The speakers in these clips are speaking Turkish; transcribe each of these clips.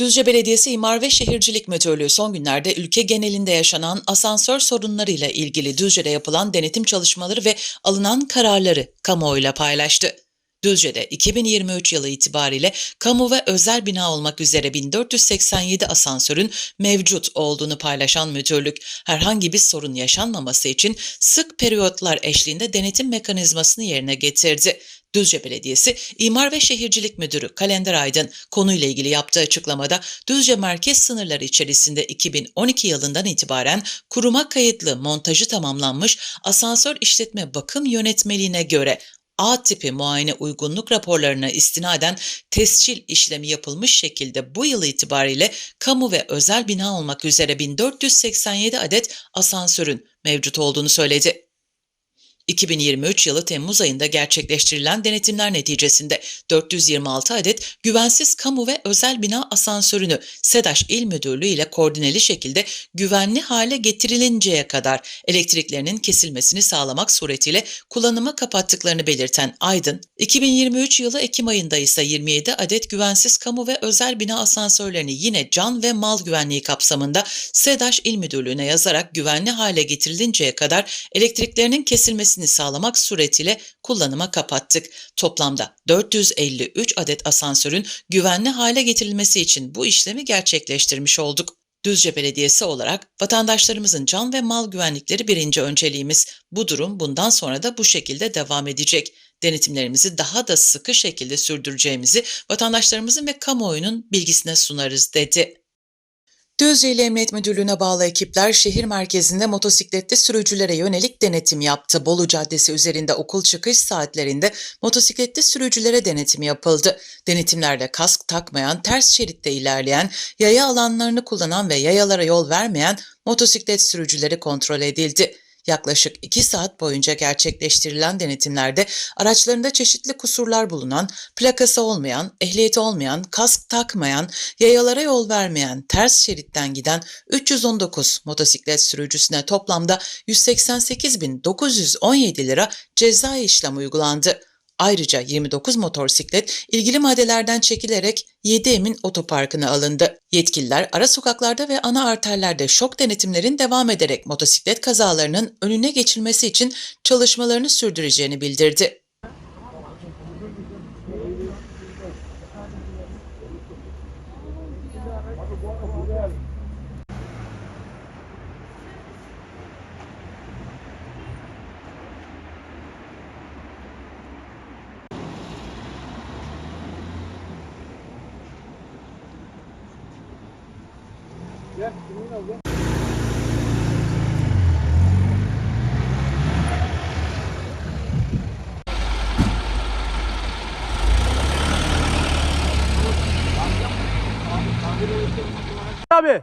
Düzce Belediyesi İmar ve Şehircilik Müdürlüğü son günlerde ülke genelinde yaşanan asansör sorunlarıyla ilgili Düzce'de yapılan denetim çalışmaları ve alınan kararları kamuoyuyla paylaştı. Düzce'de 2023 yılı itibariyle kamu ve özel bina olmak üzere 1487 asansörün mevcut olduğunu paylaşan müdürlük, herhangi bir sorun yaşanmaması için sık periyotlar eşliğinde denetim mekanizmasını yerine getirdi. Düzce Belediyesi İmar ve Şehircilik Müdürü Kalender Aydın konuyla ilgili yaptığı açıklamada Düzce merkez sınırları içerisinde 2012 yılından itibaren kuruma kayıtlı montajı tamamlanmış asansör işletme bakım yönetmeliğine göre A tipi muayene uygunluk raporlarına istinaden tescil işlemi yapılmış şekilde bu yıl itibariyle kamu ve özel bina olmak üzere 1487 adet asansörün mevcut olduğunu söyledi. 2023 yılı Temmuz ayında gerçekleştirilen denetimler neticesinde 426 adet güvensiz kamu ve özel bina asansörünü SEDAŞ İl Müdürlüğü ile koordineli şekilde güvenli hale getirilinceye kadar elektriklerinin kesilmesini sağlamak suretiyle kullanıma kapattıklarını belirten Aydın, 2023 yılı Ekim ayında ise 27 adet güvensiz kamu ve özel bina asansörlerini yine can ve mal güvenliği kapsamında SEDAŞ İl Müdürlüğü'ne yazarak güvenli hale getirilinceye kadar elektriklerinin kesilmesini sağlamak suretiyle kullanıma kapattık. Toplamda 453 adet asansörün güvenli hale getirilmesi için bu işlemi gerçekleştirmiş olduk. Düzce Belediyesi olarak vatandaşlarımızın can ve mal güvenlikleri birinci önceliğimiz. Bu durum bundan sonra da bu şekilde devam edecek. Denetimlerimizi daha da sıkı şekilde sürdüreceğimizi vatandaşlarımızın ve kamuoyunun bilgisine sunarız dedi. Düzce İl Emniyet Müdürlüğü'ne bağlı ekipler şehir merkezinde motosikletli sürücülere yönelik denetim yaptı. Bolu Caddesi üzerinde okul çıkış saatlerinde motosikletli sürücülere denetim yapıldı. Denetimlerde kask takmayan, ters şeritte ilerleyen, yaya alanlarını kullanan ve yayalara yol vermeyen motosiklet sürücüleri kontrol edildi. Yaklaşık 2 saat boyunca gerçekleştirilen denetimlerde araçlarında çeşitli kusurlar bulunan, plakası olmayan, ehliyeti olmayan, kask takmayan, yayalara yol vermeyen, ters şeritten giden 319 motosiklet sürücüsüne toplamda 188.917 lira ceza işlem uygulandı. Ayrıca 29 motosiklet ilgili maddelerden çekilerek 7 Emin Otoparkı'na alındı. Yetkililer ara sokaklarda ve ana arterlerde şok denetimlerin devam ederek motosiklet kazalarının önüne geçilmesi için çalışmalarını sürdüreceğini bildirdi. abi.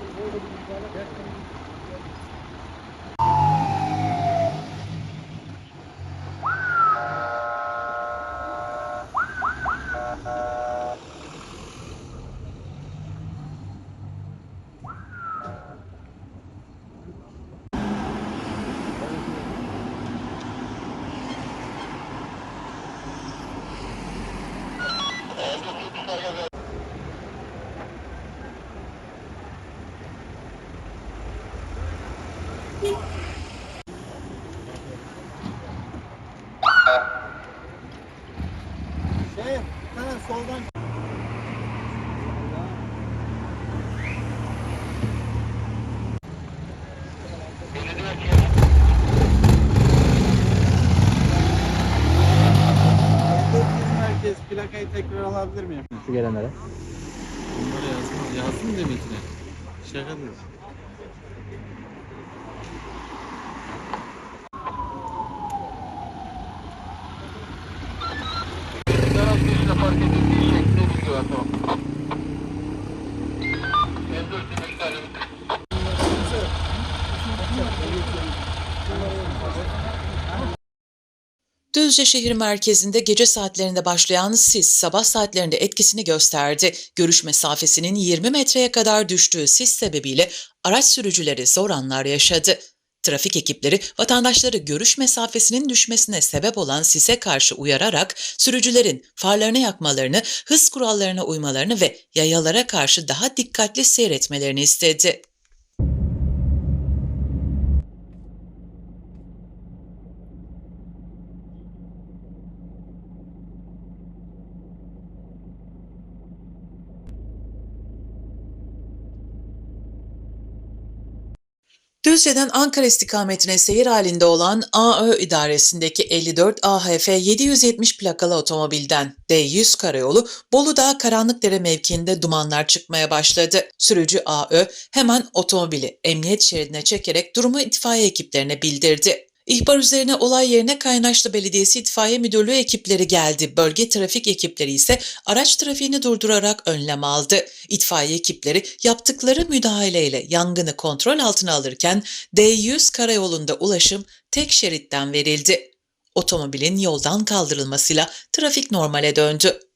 Şey, tekrar alabilir miyim? Şu gelenlere. Bunları yazsın, yazsın demekine. Şaka değil. Düzce şehir merkezinde gece saatlerinde başlayan sis sabah saatlerinde etkisini gösterdi. Görüş mesafesinin 20 metreye kadar düştüğü sis sebebiyle araç sürücüleri zor anlar yaşadı. Trafik ekipleri vatandaşları görüş mesafesinin düşmesine sebep olan sise karşı uyararak sürücülerin farlarını yakmalarını, hız kurallarına uymalarını ve yayalara karşı daha dikkatli seyretmelerini istedi. Düzce'den Ankara istikametine seyir halinde olan AÖ idaresindeki 54 AHF 770 plakalı otomobilden D100 karayolu Bolu Karanlıkdere mevkiinde dumanlar çıkmaya başladı. Sürücü AÖ hemen otomobili emniyet şeridine çekerek durumu itfaiye ekiplerine bildirdi. İhbar üzerine olay yerine Kaynaşlı Belediyesi İtfaiye Müdürlüğü ekipleri geldi. Bölge trafik ekipleri ise araç trafiğini durdurarak önlem aldı. İtfaiye ekipleri yaptıkları müdahaleyle yangını kontrol altına alırken D100 karayolunda ulaşım tek şeritten verildi. Otomobilin yoldan kaldırılmasıyla trafik normale döndü.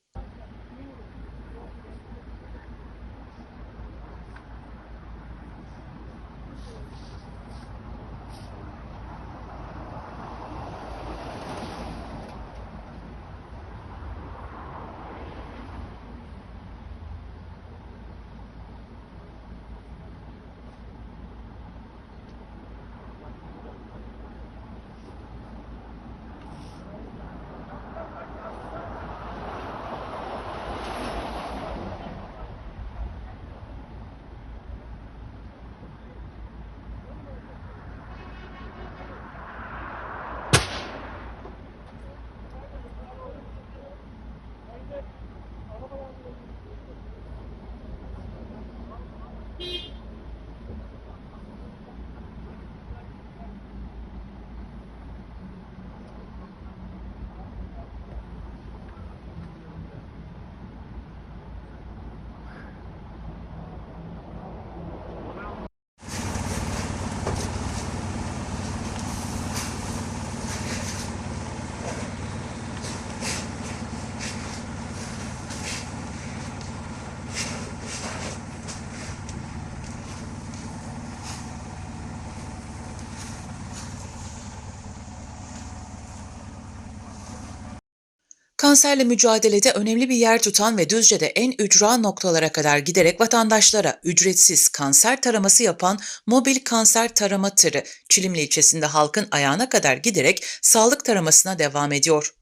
Kanserle mücadelede önemli bir yer tutan ve Düzce'de en ücra noktalara kadar giderek vatandaşlara ücretsiz kanser taraması yapan mobil kanser tarama tırı Çilimli ilçesinde halkın ayağına kadar giderek sağlık taramasına devam ediyor.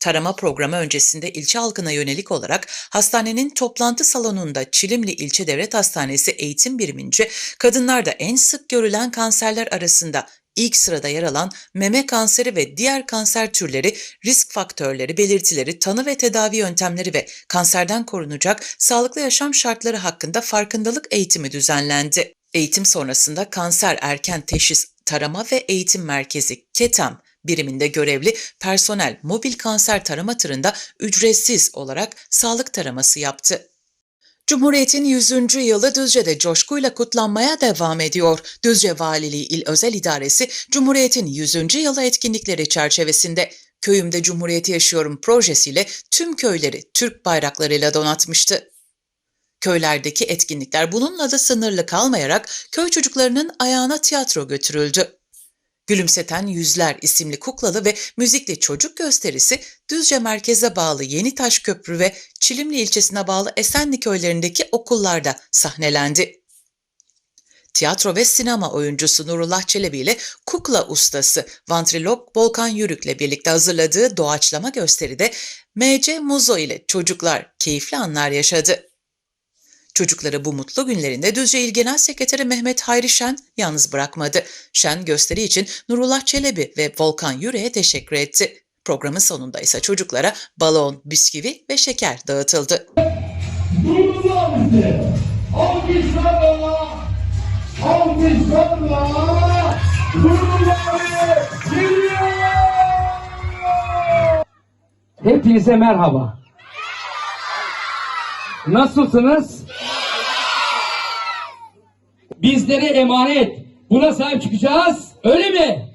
Tarama programı öncesinde ilçe halkına yönelik olarak hastanenin toplantı salonunda Çilimli İlçe Devlet Hastanesi eğitim birimince kadınlarda en sık görülen kanserler arasında ilk sırada yer alan meme kanseri ve diğer kanser türleri, risk faktörleri, belirtileri, tanı ve tedavi yöntemleri ve kanserden korunacak sağlıklı yaşam şartları hakkında farkındalık eğitimi düzenlendi. Eğitim sonrasında Kanser Erken Teşhis Tarama ve Eğitim Merkezi KETAM biriminde görevli personel mobil kanser tarama tırında ücretsiz olarak sağlık taraması yaptı. Cumhuriyet'in 100. yılı Düzce'de coşkuyla kutlanmaya devam ediyor. Düzce Valiliği İl Özel İdaresi, Cumhuriyet'in 100. yılı etkinlikleri çerçevesinde Köyümde Cumhuriyeti Yaşıyorum projesiyle tüm köyleri Türk bayraklarıyla donatmıştı. Köylerdeki etkinlikler bununla da sınırlı kalmayarak köy çocuklarının ayağına tiyatro götürüldü. Gülümseten Yüzler isimli kuklalı ve müzikli çocuk gösterisi Düzce merkeze bağlı Yenitaş Köprü ve Çilimli ilçesine bağlı Esenli köylerindeki okullarda sahnelendi. Tiyatro ve sinema oyuncusu Nurullah Çelebi ile kukla ustası vantrilog Volkan Yürük'le birlikte hazırladığı doğaçlama gösteride MC Muzo ile çocuklar keyifli anlar yaşadı. Çocukları bu mutlu günlerinde Düzce İl Genel Sekreteri Mehmet Hayri Şen yalnız bırakmadı. Şen gösteri için Nurullah Çelebi ve Volkan Yüre'ye teşekkür etti. Programın sonunda ise çocuklara balon, bisküvi ve şeker dağıtıldı. Alkışlarla, alkışlarla geliyor. Hepinize merhaba. Nasılsınız? Bizlere emanet. Buna sahip çıkacağız. Öyle mi?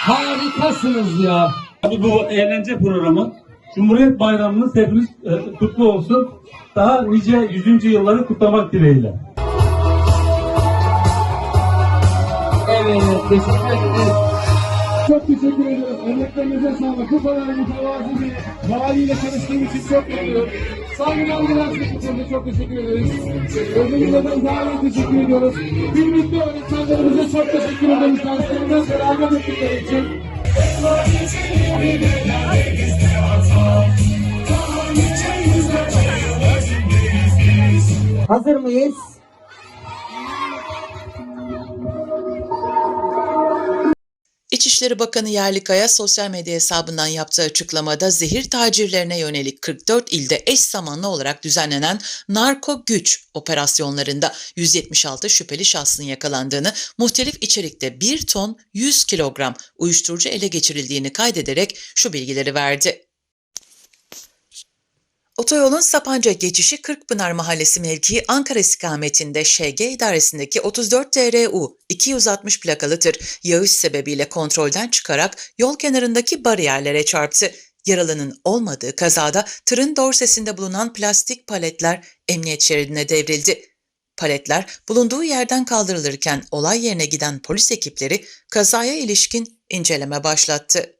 Harikasınız ya. Tabii bu eğlence programı Cumhuriyet Bayramınız hepiniz e, kutlu olsun. Daha nice 100. yılları kutlamak dileğiyle. Evet, teşekkür ederiz. Çok teşekkür ediyorum. Emeklerinize sağlık. Bu kadar mütevazi bir valiyle çalıştığım için çok mutluyum. Dilersek için de çok teşekkür ederiz. Özellikle ben daha iyi teşekkür ediyoruz. Kıymetli öğretmenlerimize çok teşekkür ederiz. Derslerinden beraber ettikleri için. Hazır mıyız? İçişleri Bakanı Yerlikaya sosyal medya hesabından yaptığı açıklamada zehir tacirlerine yönelik 44 ilde eş zamanlı olarak düzenlenen narko güç operasyonlarında 176 şüpheli şahsın yakalandığını, muhtelif içerikte 1 ton 100 kilogram uyuşturucu ele geçirildiğini kaydederek şu bilgileri verdi. Otoyolun Sapanca geçişi Kırkpınar Mahallesi mevkii Ankara istikametinde ŞG idaresindeki 34 TRU 260 plakalı tır yağış sebebiyle kontrolden çıkarak yol kenarındaki bariyerlere çarptı. Yaralının olmadığı kazada tırın dorsesinde bulunan plastik paletler emniyet şeridine devrildi. Paletler bulunduğu yerden kaldırılırken olay yerine giden polis ekipleri kazaya ilişkin inceleme başlattı.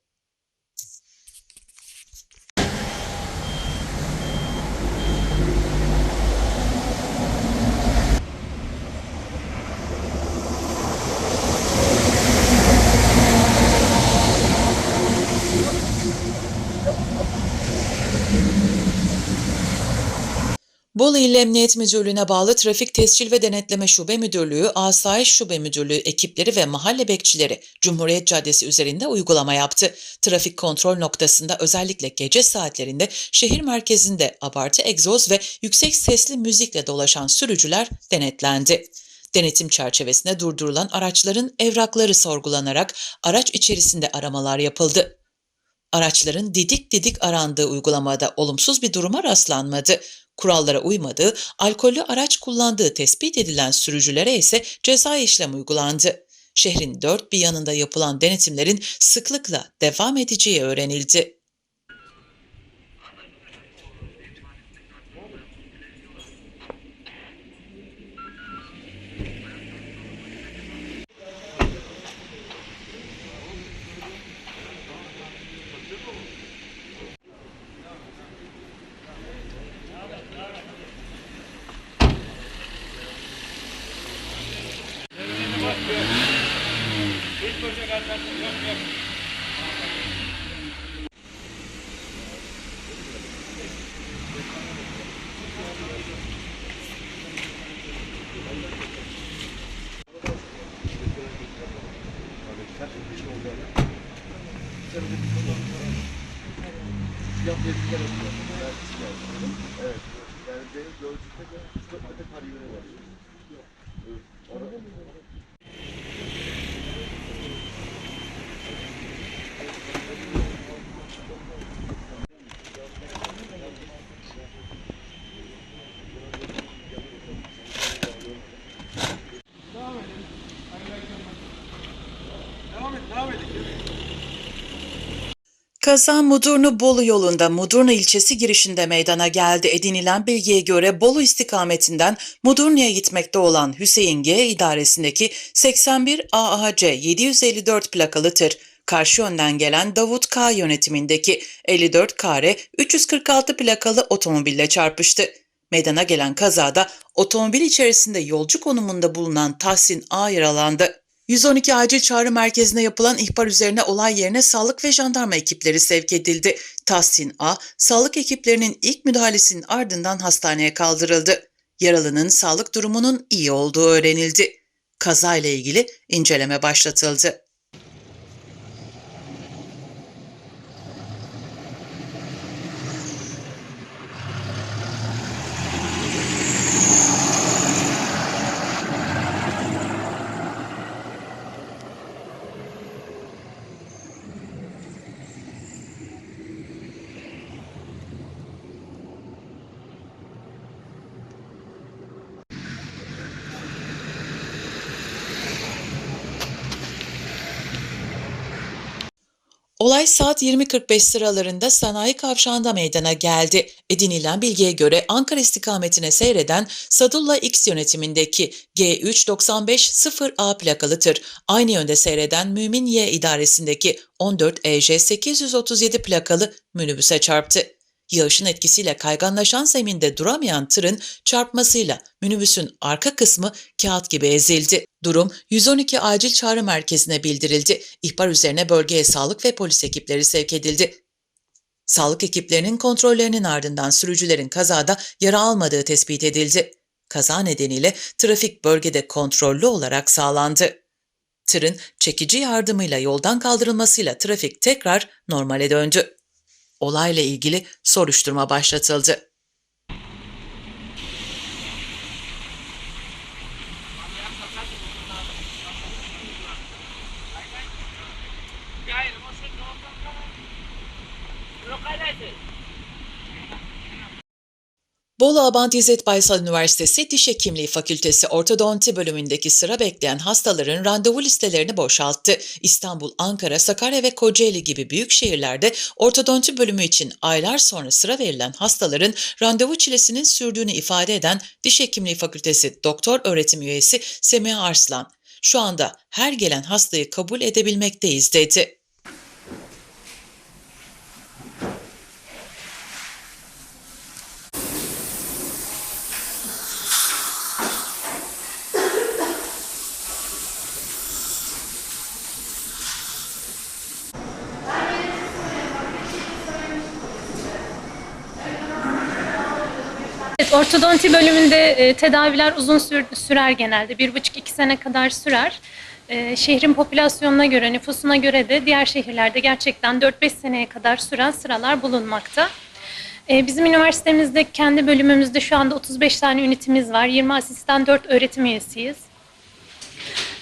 Bolu İl Emniyet Müdürlüğü'ne bağlı Trafik Tescil ve Denetleme Şube Müdürlüğü, Asayiş Şube Müdürlüğü ekipleri ve mahalle bekçileri Cumhuriyet Caddesi üzerinde uygulama yaptı. Trafik kontrol noktasında özellikle gece saatlerinde şehir merkezinde abartı egzoz ve yüksek sesli müzikle dolaşan sürücüler denetlendi. Denetim çerçevesinde durdurulan araçların evrakları sorgulanarak araç içerisinde aramalar yapıldı. Araçların didik didik arandığı uygulamada olumsuz bir duruma rastlanmadı. Kurallara uymadığı, alkollü araç kullandığı tespit edilen sürücülere ise ceza işlem uygulandı. Şehrin dört bir yanında yapılan denetimlerin sıklıkla devam edeceği öğrenildi. Yok dediler okuyor. Ben şikayet ediyorum. Evet. Yani benim gözlükte de çok öte kariyeri var. Yok. Evet. Kaza Mudurnu Bolu yolunda Mudurnu ilçesi girişinde meydana geldi. Edinilen bilgiye göre Bolu istikametinden Mudurnu'ya gitmekte olan Hüseyin G idaresindeki 81 AAC 754 plakalı tır karşı yönden gelen Davut K yönetimindeki 54 kare 346 plakalı otomobille çarpıştı. Meydana gelen kazada otomobil içerisinde yolcu konumunda bulunan Tahsin A yaralandı. 112 acil çağrı merkezine yapılan ihbar üzerine olay yerine sağlık ve jandarma ekipleri sevk edildi. Tahsin A, sağlık ekiplerinin ilk müdahalesinin ardından hastaneye kaldırıldı. Yaralının sağlık durumunun iyi olduğu öğrenildi. Kazayla ilgili inceleme başlatıldı. Olay saat 20.45 sıralarında sanayi kavşağında meydana geldi. Edinilen bilgiye göre Ankara istikametine seyreden Sadullah X yönetimindeki G395-0A plakalı tır, aynı yönde seyreden Mümin Y idaresindeki 14 EJ 837 plakalı minibüse çarptı. Yağışın etkisiyle kayganlaşan zeminde duramayan tırın çarpmasıyla minibüsün arka kısmı kağıt gibi ezildi. Durum 112 acil çağrı merkezine bildirildi. İhbar üzerine bölgeye sağlık ve polis ekipleri sevk edildi. Sağlık ekiplerinin kontrollerinin ardından sürücülerin kazada yara almadığı tespit edildi. Kaza nedeniyle trafik bölgede kontrollü olarak sağlandı. Tırın çekici yardımıyla yoldan kaldırılmasıyla trafik tekrar normale döndü. Olayla ilgili soruşturma başlatıldı. Bolu Abant İzzet Baysal Üniversitesi Diş Hekimliği Fakültesi Ortodonti bölümündeki sıra bekleyen hastaların randevu listelerini boşalttı. İstanbul, Ankara, Sakarya ve Kocaeli gibi büyük şehirlerde ortodonti bölümü için aylar sonra sıra verilen hastaların randevu çilesinin sürdüğünü ifade eden Diş Hekimliği Fakültesi Doktor Öğretim Üyesi Semiha Arslan, şu anda her gelen hastayı kabul edebilmekteyiz dedi. Ortodonti bölümünde e, tedaviler uzun sür- sürer genelde. Bir buçuk iki sene kadar sürer. E, şehrin popülasyonuna göre, nüfusuna göre de diğer şehirlerde gerçekten 4-5 seneye kadar süren sıralar bulunmakta. E, bizim üniversitemizde kendi bölümümüzde şu anda 35 tane ünitimiz var. 20 asistan 4 öğretim üyesiyiz.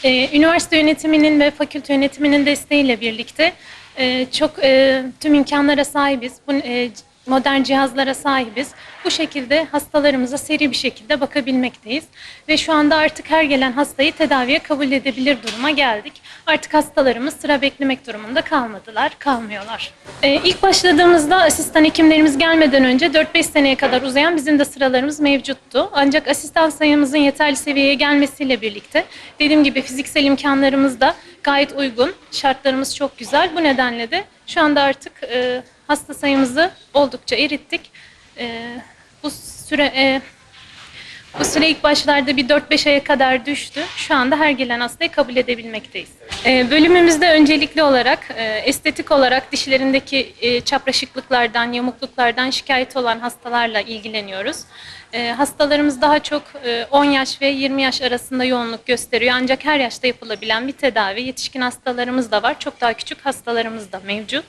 Ee, üniversite yönetiminin ve fakülte yönetiminin desteğiyle birlikte e, çok e, tüm imkanlara sahibiz. Bu e, modern cihazlara sahibiz. Bu şekilde hastalarımıza seri bir şekilde bakabilmekteyiz. Ve şu anda artık her gelen hastayı tedaviye kabul edebilir duruma geldik. Artık hastalarımız sıra beklemek durumunda kalmadılar, kalmıyorlar. Ee, ilk başladığımızda asistan hekimlerimiz gelmeden önce 4-5 seneye kadar uzayan bizim de sıralarımız mevcuttu. Ancak asistan sayımızın yeterli seviyeye gelmesiyle birlikte dediğim gibi fiziksel imkanlarımız da gayet uygun. Şartlarımız çok güzel. Bu nedenle de şu anda artık e, hasta sayımızı oldukça erittik. E, bu süre e, bu süre ilk başlarda bir 4-5 aya kadar düştü. Şu anda her gelen hastayı kabul edebilmekteyiz. Ee, bölümümüzde öncelikli olarak e, estetik olarak dişlerindeki e, çapraşıklıklardan, yamukluklardan şikayet olan hastalarla ilgileniyoruz. E, hastalarımız daha çok e, 10 yaş ve 20 yaş arasında yoğunluk gösteriyor. Ancak her yaşta yapılabilen bir tedavi. Yetişkin hastalarımız da var. Çok daha küçük hastalarımız da mevcut.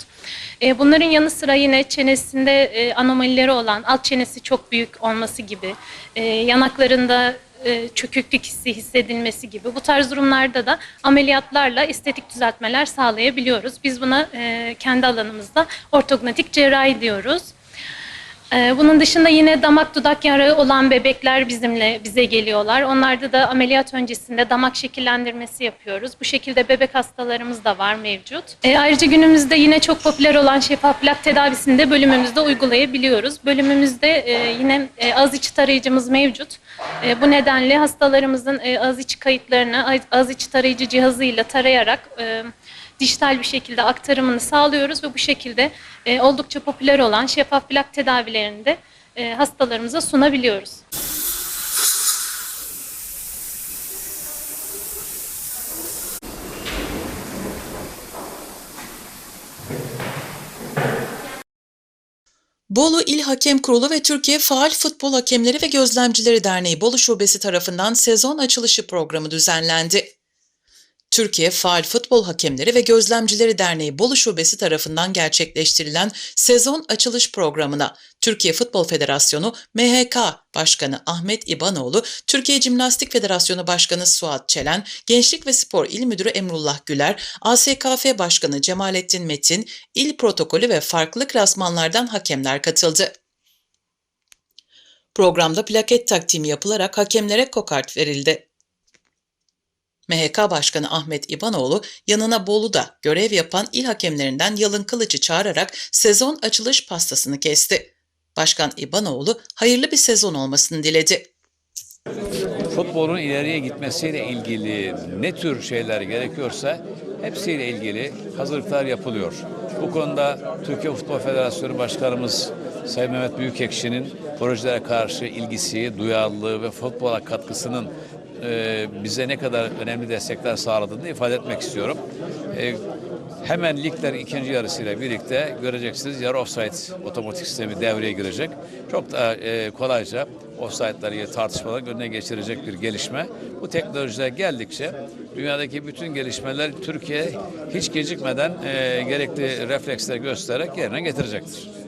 E, bunların yanı sıra yine çenesinde e, anomalileri olan, alt çenesi çok büyük olması gibi, e, yanaklarında e, çöküklük hissi hissedilmesi gibi bu tarz durumlarda da ameliyatlarla estetik düzeltmeler sağlayabiliyoruz. Biz buna e, kendi alanımızda ortognatik cerrahi diyoruz. Ee, Bunun dışında yine damak dudak yarağı olan bebekler bizimle bize geliyorlar. Onlarda da ameliyat öncesinde damak şekillendirmesi yapıyoruz. Bu şekilde bebek hastalarımız da var mevcut. Ee, ayrıca günümüzde yine çok popüler olan şeffaf plak tedavisini de bölümümüzde uygulayabiliyoruz. Bölümümüzde e, yine e, ağız içi tarayıcımız mevcut. E, bu nedenle hastalarımızın e, ağız içi kayıtlarını ağız içi tarayıcı cihazıyla tarayarak e, dijital bir şekilde aktarımını sağlıyoruz ve bu şekilde e, oldukça popüler olan şeffaf plak tedavilerini de e, hastalarımıza sunabiliyoruz. Bolu İl Hakem Kurulu ve Türkiye Faal Futbol Hakemleri ve Gözlemcileri Derneği Bolu Şubesi tarafından sezon açılışı programı düzenlendi. Türkiye Faal Futbol Hakemleri ve Gözlemcileri Derneği Bolu Şubesi tarafından gerçekleştirilen sezon açılış programına Türkiye Futbol Federasyonu MHK Başkanı Ahmet İbanoğlu, Türkiye Cimnastik Federasyonu Başkanı Suat Çelen, Gençlik ve Spor İl Müdürü Emrullah Güler, ASKF Başkanı Cemalettin Metin, il protokolü ve farklı klasmanlardan hakemler katıldı. Programda plaket takdimi yapılarak hakemlere kokart verildi. MHK Başkanı Ahmet İbanoğlu yanına Bolu'da görev yapan il hakemlerinden Yalın Kılıç'ı çağırarak sezon açılış pastasını kesti. Başkan İbanoğlu hayırlı bir sezon olmasını diledi. futbolun ileriye gitmesiyle ilgili ne tür şeyler gerekiyorsa hepsiyle ilgili hazırlıklar yapılıyor. Bu konuda Türkiye Futbol Federasyonu Başkanımız Sayın Mehmet Büyükekşi'nin projelere karşı ilgisi, duyarlılığı ve futbola katkısının e, bize ne kadar önemli destekler sağladığını ifade etmek istiyorum. E, Hemen liglerin ikinci yarısıyla birlikte göreceksiniz yarı offside otomatik sistemi devreye girecek. Çok da e, kolayca offside'ları tartışmaların önüne geçirecek bir gelişme. Bu teknolojiler geldikçe dünyadaki bütün gelişmeler Türkiye hiç gecikmeden gerekli refleksler göstererek yerine getirecektir.